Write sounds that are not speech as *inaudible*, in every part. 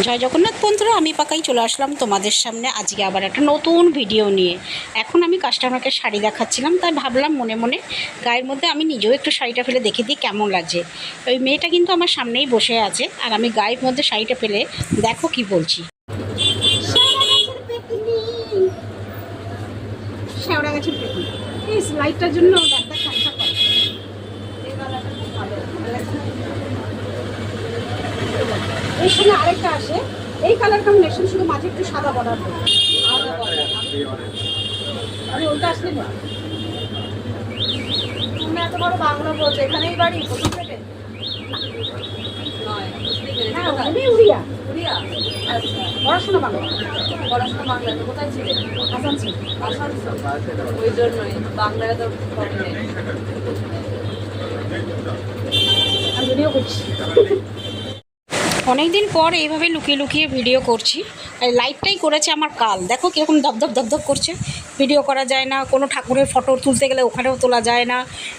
জয় জগন্নাথ বন্ধুরা, আমি পাকাই চলে আসলাম তোমাদের সামনে। আজকে আবার একটা নতুন ভিডিও নিয়ে। এখন আমি কাস্টমারকে শাড়ি দেখাচ্ছিলাম, তাই ভাবলাম মনে মনে গায়ের মধ্যে আমি নিজেও একটু শাড়িটা ফেলে দেখে দিই কেমন লাগছে। ওই মেয়েটা কিন্তু আমার সামনেই বসে আছে, আর আমি গায়ের মধ্যে শাড়িটা ফেলে দেখো কি বলছি। লাইটটার জন্য ডাক্তার খানটা করে এই কালারটা খুব ভালো এর সঙ্গে আরেকটা আসে। এই কালার কম্বিনেশন শুধু মাঝে একটু সাদা বর্ডার আমি ওইটা আসলে না। তুমি এত বড় বাংলা বলছো এখানেই বাড়ি থেকে? হ্যাঁ? উড়িয়া। উড়িয়া? আচ্ছা পড়াশোনা বাংলা। পড়াশোনা বাংলাতে কোথায় ছিলে? আসানসোল আসানসোল ওই জন্যই বাংলায় তো কমে নেই। আমি ভিডিও করছি অনেকদিন পর এইভাবে লুকিয়ে লুকিয়ে ভিডিও করছি। আর লাইটটাই করেছে আমার কাল। দেখো কীরকম দপদপ দপদপ করছে। ভিডিও করা যায় না, কোনো ঠাকুরের ফটো তুলতে গেলে ওখানেও তোলা যায় না।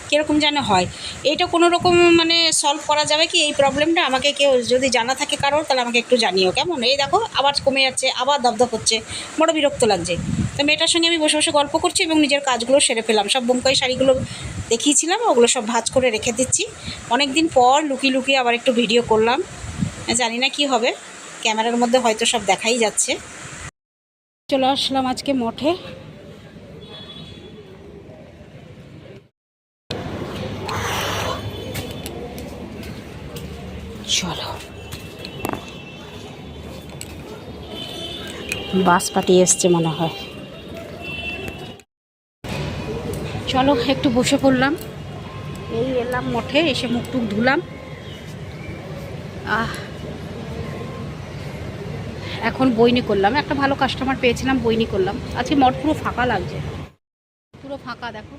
কীরকম যেন হয়। এইটা কোনো রকম মানে সলভ করা যাবে কি? এই প্রবলেমটা আমাকে কেউ যদি জানা থাকে কারোর, তাহলে আমাকে একটু জানিও। কেমন? এই দেখো আবার কমে যাচ্ছে, আবার দপদপ হচ্ছে। বড় বিরক্ত লাগছে। তো মেয়েটার সঙ্গে আমি বসে বসে গল্প করছি এবং নিজের কাজগুলো সেরে ফেলাম সব বোমকাই শাড়িগুলো দেখিয়েছিলাম, ওগুলো সব ভাজ করে রেখে দিচ্ছি। অনেক দিন পর লুকিয়ে লুকিয়ে আবার একটু ভিডিও করলাম। জানি না কি হবে। ক্যামেরার মধ্যে হয়তো সব দেখাই যাচ্ছে। চলে আসলাম আজকে মঠে। চলো। বাস পাঠিয়ে এসছে মনে হয়। চলো, একটু বসে পড়লাম। এই এলাম মঠে, এসে মুখ টুক ধুলাম। আহ এখন বইনি করলাম। একটা ভালো কাস্টমার পেয়েছিলাম, বইনি করলাম। আজকে মঠ পুরো ফাঁকা লাগছে। পুরো ফাঁকা, দেখো।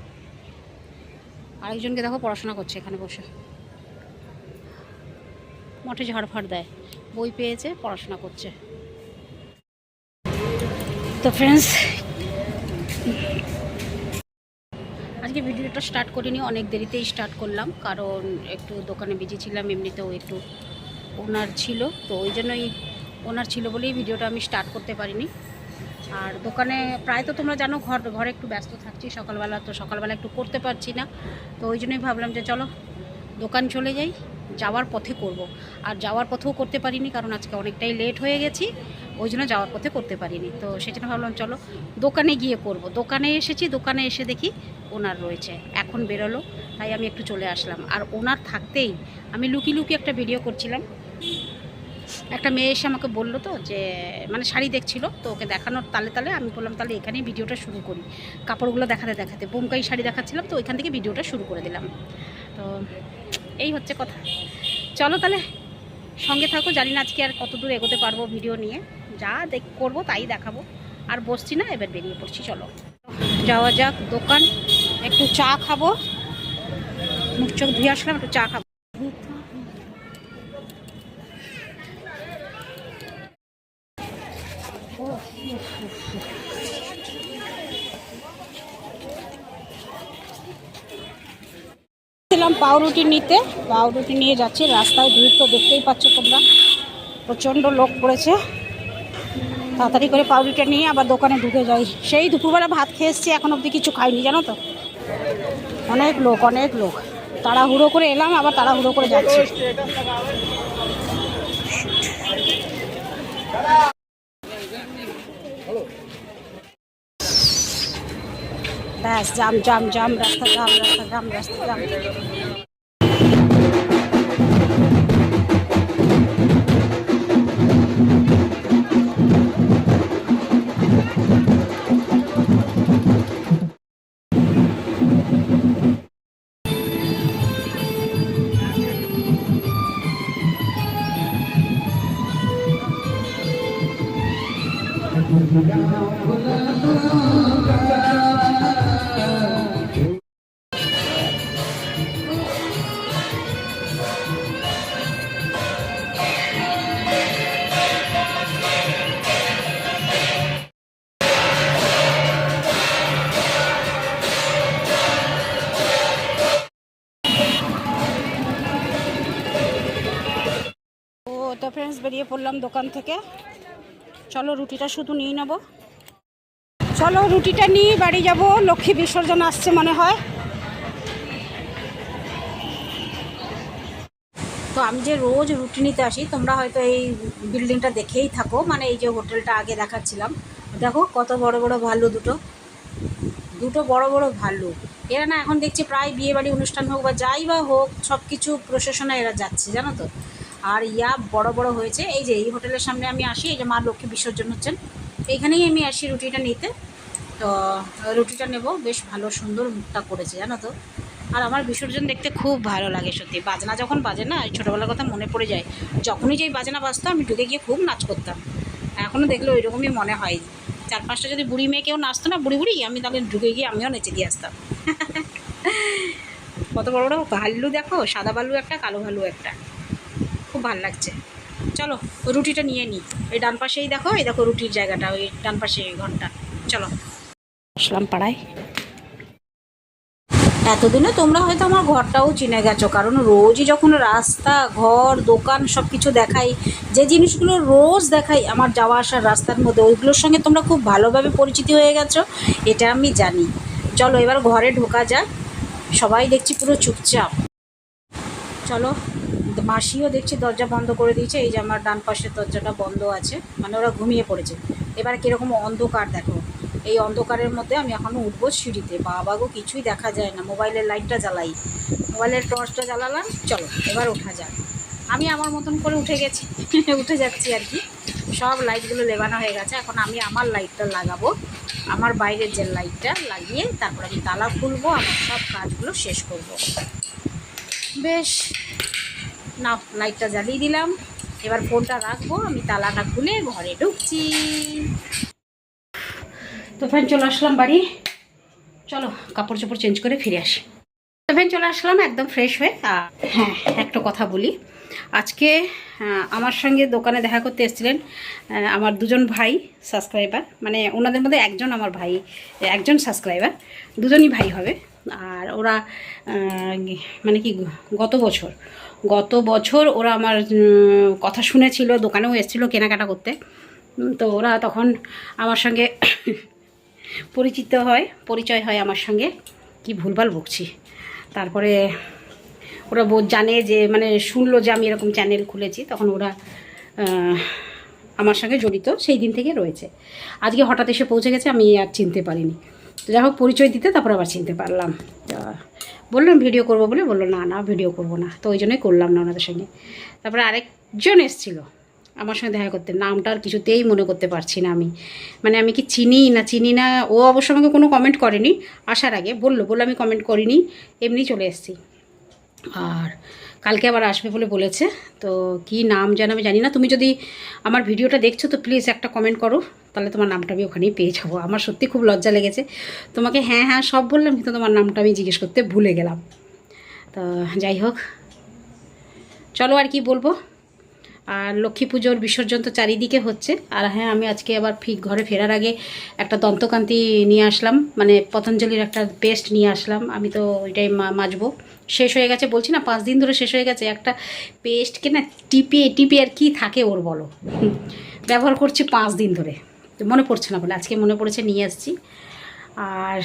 আরেকজনকে দেখো, পড়াশোনা করছে এখানে বসে। মঠে ঝাড়ফাড় দেয়। বই পেয়েছে, পড়াশোনা করছে। তো ফ্রেন্ডস আজকে ভিডিওটা স্টার্ট করিনি, অনেক দেরিতেই স্টার্ট করলাম। কারণ একটু দোকানে বিজি ছিলাম, এমনিতেও একটু ওনার ছিল। তো ওই জন্যই ওনার ছিল বলেই ভিডিওটা আমি স্টার্ট করতে পারিনি। আর দোকানে প্রায় তো তোমরা জানো, ঘর, ঘরে একটু ব্যস্ত থাকছি, সকালবেলা তো সকালবেলা একটু করতে পারছি না। তো ওই জন্যই ভাবলাম যে চলো, দোকান চলে যাই, যাওয়ার পথে করব। আর যাওয়ার পথেও করতে পারিনি, কারণ আজকে অনেকটাই লেট হয়ে গেছি, ওই জন্য যাওয়ার পথে করতে পারিনি। তো সেজন্য ভাবলাম চলো, দোকানে গিয়ে করব। দোকানে এসেছি, দোকানে এসে দেখি ওনার রয়েছে, এখন বেরোলো, তাই আমি একটু চলে আসলাম। আর ওনার থাকতেই আমি লুকি লুকি একটা ভিডিও করছিলাম। একটা মেয়ে এসে আমাকে বলল তো যে মানে শাড়ি দেখছিল, তো ওকে দেখানোর তালে তালে আমি বললাম, তাহলে এখানেই ভিডিওটা শুরু করি। কাপড়গুলো দেখাতে দেখাতে বোমকাই শাড়ি দেখাচ্ছিলাম, তো ওইখান থেকে ভিডিওটা শুরু করে দিলাম। তো এই হচ্ছে কথা। চলো তাহলে সঙ্গে থাকো, জানি না আজকে আর কত দূর এগোতে পারব ভিডিও নিয়ে। যা দেখ, করব তাই দেখাবো। আর বসছি না, এবার বেরিয়ে পড়ছি, চলো। যাওয়া যাক দোকান, একটু চা খাব। মুখ চোখ ধুয়ে আসলাম, একটু চা খাব ছিলাম পাউরুটি নিতে। পাউরুটি নিয়ে যাচ্ছি, রাস্তায় ভিড় তো দেখতেই পাচ্ছ তোমরা। প্রচণ্ড লোক পড়েছে। তাড়াতাড়ি করে পাউরুটিটা নিয়ে আবার দোকানে ঢুকে যাই। সেই দুপুরবেলা ভাত খেয়ে এসছি, এখন অবধি কিছু খাইনি, জানো তো? অনেক লোক অনেক লোক। তাড়াহুড়ো করে এলাম, আবার তাড়াহুড়ো করে যাচ্ছি। ব্যাস, জাম জাম জাম, রাস্তা জাম রাস্তা জাম রাস্তা, জাম। বেরিয়ে পড়লাম দোকান থেকে। চলো রুটিটা শুধু নিয়ে নেব। চলো রুটিটা নিয়ে বাড়ি যাব। লক্ষ্মী বিসর্জন আসছে মনে হয়। তো আমি যে রোজ রুটি নিতে আসি, তোমরা হয়তো এই বিল্ডিংটা দেখেই থাকো। মানে এই যে হোটেলটা আগে দেখাচ্ছিলাম। দেখো কত বড় বড় ভাল্লু দুটো। দুটো বড় বড় ভাল্লু। এরা না এখন দেখছি প্রায় বিয়ে বাড়ি অনুষ্ঠান হোক বা যাই বা হোক সব কিছু প্রশাসনে এরা যাচ্ছে, জানো তো? আর ইয়া বড় বড় হয়েছে। এই যে এই হোটেলের সামনে আমি আসি, এই যে মা লক্ষ্মী বিসর্জন হচ্ছেন। এইখানেই আমি আসি রুটিটা নিতে। তো রুটিটা নেব। বেশ ভালো সুন্দর মুখটা করেছে, জানো তো। আর আমার বিসর্জন দেখতে খুব ভালো লাগে সত্যি। বাজনা যখন বাজে না, এই ছোটোবেলার কথা মনে পড়ে যায়। যখনই যেই বাজনা বাজতো, আমি ঢুকে গিয়ে খুব নাচ করতাম। এখনও দেখলে ওই রকমই মনে হয়। চার পাঁচটা যদি বুড়ি মেয়ে কেউ নাচতো না, বুড়ি বুড়ি, আমি তাহলে ঢুকে গিয়ে আমিও নেচে দিয়ে আসতাম। *laughs* কত বড় বড় ভাল্লু দেখো, সাদা ভাল্লু একটা, কালো ভাল্লু একটা। খুব ভালো লাগছে। চলো ওই রুটিটা নিয়ে নিই এই ডান পাশেই দেখো এই দেখো রুটির জায়গাটা ওই ডান পাশে ঘরটা। চলো। আসলাম পাড়ায়। এতদিনে তোমরা হয়তো আমার ঘরটাও চিনে গেছো কারণ রোজই যখন রাস্তা ঘর দোকান সব কিছু দেখাই যে জিনিসগুলো রোজ দেখাই আমার যাওয়া আসার রাস্তার মধ্যে ওইগুলোর সঙ্গে তোমরা খুব ভালোভাবে পরিচিতি হয়ে গেছো এটা আমি জানি। চলো এবার ঘরে ঢোকা যাক। সবাই দেখছি পুরো চুপচাপ। চলো মাসিও দেখছি দরজা বন্ধ করে দিয়েছে, এই যে আমার ডান পাশের দরজাটা বন্ধ আছে মানে ওরা ঘুমিয়ে পড়েছে। এবার কীরকম অন্ধকার দেখো, এই অন্ধকারের মধ্যে আমি এখনও উঠবো সিঁড়িতে। বাবা গো, কিছুই দেখা যায় না, মোবাইলের লাইটটা জ্বালাই। মোবাইলের টর্চটা জ্বালালাম, চলো, এবার ওঠা যাক। আমি আমার মতন করে উঠে গেছি, *laughs* উঠে যাচ্ছি আর কি। সব লাইটগুলো লেবানো হয়ে গেছে, এখন আমি আমার লাইটটা লাগাবো, আমার বাইরের যে লাইটটা লাগিয়ে তারপর আমি তালা খুলবো, আমার সব কাজগুলো শেষ করব। বেশ না লাইটটা জ্বালিয়ে দিলাম। এবার ফোনটা রাখব, আমি তালাটা খুলে ঘরে ঢুকছি। তো ফ্রেন্ড চলে আসলাম বাড়ি। চলো, কাপড় চোপড় চেঞ্জ করে ফিরে আসি। তো ফ্রেন্ড চলে আসলাম একদম ফ্রেশ হয়ে। হ্যাঁ একটা কথা বলি। আজকে আমার সঙ্গে দোকানে দেখা করতে এসেছিলেন আমার দুজন ভাই সাবস্ক্রাইবার মানে ওনাদের মধ্যে একজন আমার ভাই, একজন সাবস্ক্রাইবার দুজনই ভাই হবে। আর ওরা মানে কি, গত বছর গত বছর ওরা আমার কথা শুনেছিল, দোকানেও এসেছিল কেনাকাটা করতে। তো ওরা তখন আমার সঙ্গে *coughs* পরিচিত হয়, পরিচয় হয় আমার সঙ্গে। কি ভুলভাল বকছি। তারপরে ওরা জানে যে মানে শুনলো যে আমি এরকম চ্যানেল খুলেছি, তখন ওরা আমার সঙ্গে জড়িত, সেই দিন থেকে রয়েছে। আজকে হঠাৎ এসে পৌঁছে গেছে, আমি আর চিনতে পারিনি। তো যাই হোক, পরিচয় দিতে তারপর আবার চিনতে পারলাম। বললাম ভিডিও করব বলে বলল, না না ভিডিও করব না। তো ওই জন্যই করলাম না ওনাদের সঙ্গে। তারপরে আরেকজন এসেছিল আমার সঙ্গে দেখা করতে। নামটা আর কিছুতেই মনে করতে পারছি না আমি। মানে আমি কি চিনি না চিনি না, ও অবশ্য আমাকে কোনো কমেন্ট করেনি। আসার আগে বলল বলল আমি কমেন্ট করিনি। এমনি চলে এসেছি। আর কালকে আবার আসবে বলে বলেছে। তো কি নাম যেন আমি জানি না। তুমি যদি আমার ভিডিওটা দেখছ, তো প্লিজ একটা কমেন্ট করো। তাহলে তোমার নামটা আমি ওখানেই পেয়ে যাব। আমার সত্যি খুব লজ্জা লেগেছে। তোমাকে হ্যাঁ হ্যাঁ সব বললাম, কিন্তু তোমার নামটা আমি জিজ্ঞেস করতে ভুলে গেলাম। তো যাই হোক। চলো আর কি বলব? আর লক্ষ্মী পুজোর বিসর্জন তো চারিদিকে হচ্ছে। আর হ্যাঁ আমি আজকে আবার ফিক ঘরে ফেরার আগে একটা দন্তকান্তি নিয়ে আসলাম। মানে পতঞ্জলির একটা পেস্ট নিয়ে আসলাম। আমি তো ওইটাই মাজবো। শেষ হয়ে গেছে, বলছি না, পাঁচ দিন ধরে শেষ হয়ে গেছে। একটা পেস্টকে না টিপে টিপে আর কি থাকে ওর বলো। ব্যবহার করছি পাঁচ দিন ধরে। মনে পড়ছে না বলে, আজকে মনে পড়েছে, নিয়ে আসছি। আর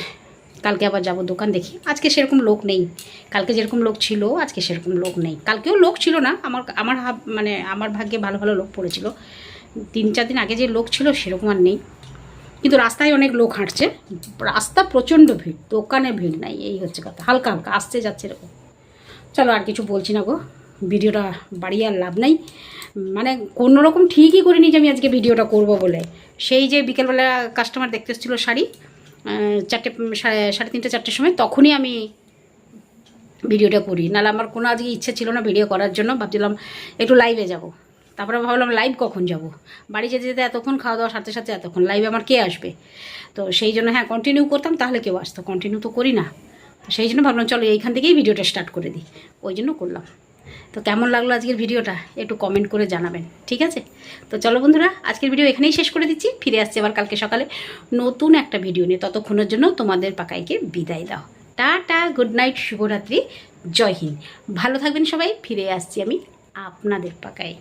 কালকে আবার যাব দোকান দেখি। আজকে সেরকম লোক নেই। কালকে যেরকম লোক ছিল, আজকে সেরকম লোক নেই। কালকেও লোক ছিল না। আমার আমার মানে আমার ভাগ্যে ভালো ভালো লোক পড়েছিল। তিন চার দিন আগে যে লোক ছিল সেরকম আর নেই। কিন্তু রাস্তায় অনেক লোক হাঁটছে। রাস্তা প্রচণ্ড ভিড়, দোকানে ভিড় নাই, এই হচ্ছে কথা। হালকা হালকা আসতে যাচ্ছে এরকম। চলো আর কিছু বলছি না গো। ভিডিওটা বাড়িয়ে আর লাভ নাই। মানে কোনো রকম ঠিকই করিনি যে আমি আজকে ভিডিওটা করব বলে। সেই যে বিকেলবেলা কাস্টমার দেখতে এসেছিল শাড়ি চারটে, সাড়ে তিনটে, চারটের সময় তখনই আমি ভিডিওটা করি। নাহলে আমার কোনো আজকে ইচ্ছে ছিল না ভিডিও করার জন্য। ভাবছিলাম একটু লাইভে যাব। তারপরে ভাবলাম লাইভ কখন যাব? বাড়ি যেতে যেতে এতক্ষণ, খাওয়া দাওয়ার সাথে সাথে এতক্ষণ। লাইভে আমার কে আসবে? তো সেই জন্য হ্যাঁ কন্টিনিউ করতাম, তাহলে কেউ আসতো। কন্টিনিউ তো করি না। সেই জন্য ভাবলাম, চলো এইখান থেকেই ভিডিওটা স্টার্ট করে দিই। ওই জন্য করলাম। তো কেমন লাগল আজকের ভিডিওটা? একটু কমেন্ট করে জানাবেন, ঠিক আছে? তো চলো বন্ধুরা, আজকের ভিডিও এখানেই শেষ করে দিচ্ছি। ফিরে আসছি আবার কালকে সকালে। নতুন একটা ভিডিও নিয়ে ততক্ষণের জন্য তোমাদের পাকাইকে বিদায় দাও। টাটা গুড নাইট শুভরাত্রি, জয় হিন্দ। ভালো থাকবেন সবাই, ফিরে আসছি আমি আপনাদের পাকায়।